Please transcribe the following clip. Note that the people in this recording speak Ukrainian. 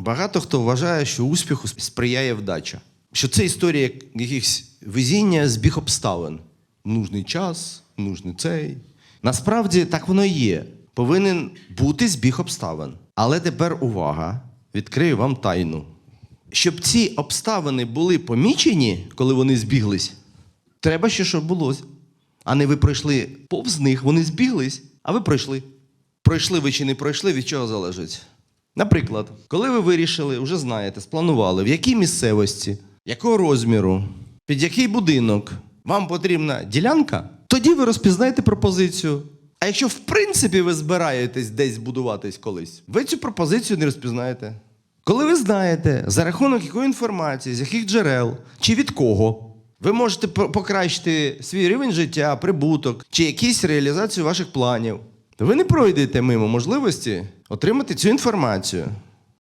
Багато хто вважає, що успіху сприяє вдача. Що це історія якихось везіння збіг обставин. Нужний час, нужний цей. Насправді так воно і є. Повинен бути збіг обставин. Але тепер увага, відкрию вам тайну. Щоб ці обставини були помічені, коли вони збіглись, треба ще, щоб було. А не ви пройшли повз них, вони збіглись, а ви пройшли. Пройшли ви чи не пройшли, від чого залежить? Наприклад, коли ви вирішили, вже знаєте, спланували, в якій місцевості, якого розміру, під який будинок вам потрібна ділянка, тоді ви розпізнаєте пропозицію. А якщо в принципі ви збираєтесь десь будуватись колись, ви цю пропозицію не розпізнаєте. Коли ви знаєте, за рахунок якої інформації, з яких джерел чи від кого, ви можете по- покращити свій рівень життя, прибуток чи якісь реалізацію ваших планів. Ви не пройдете мимо можливості отримати цю інформацію.